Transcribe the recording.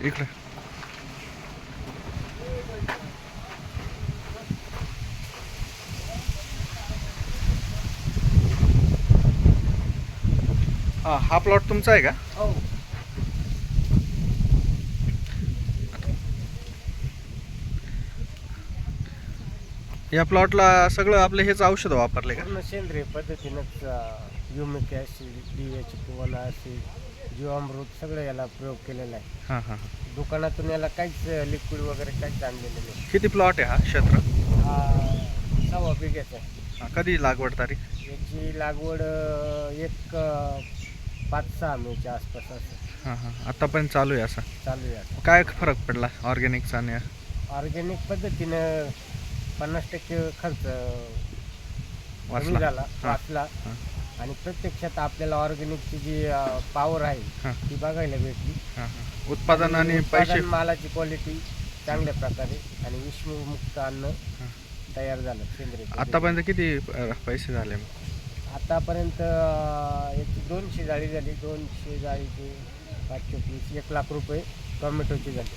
इकडे हा हा प्लॉट तुमचा आहे का? हो. या प्लॉटला सगळं आपले हेच औषधं वापरले का? सेंद्रिय पद्धतीनंच humic acid D H one acid जीवामृत सगळं याला प्रयोग केलेला आहे. हां हां हां. दुकानातून याला काहीच लिक्विड वगैरे काहीच आणलेलं नाही. किती प्लॉट आहे हा क्षेत्र? हा सव्वा बिघ्याचा आहे. हा, कधी लागवड तारीख? याची लागवड अं, एक अं, पाच सहा मेच्या आसपास असं. हां हां. आतापर्यंत चालू आहे असं? चालू आहे आता. काय फरक पडला ऑर्गॅनिकचा आणि ऑर्गॅनिक पद्धतीनं पन्नास टक्के खर्च वाचला? झाला हा. वाचला. हा. आणि प्रत्यक्षात आपल्याला ऑर्गॅनिकची जी पॉवर आहे ती बघायला भेटली. उत्पादन आणि पैसे? मालाची क्वालिटी चांगल्या प्रकारे आणि विषमुक्त अन्न तयार झालं सेंद्रिय. आतापर्यंत किती पैसे झाले मग? आतापर्यंत याची दोनशे जाळी झाली. दोनशे जाळीचे पाचशे वीस एक लाख रुपये टोमॅटोची झाली.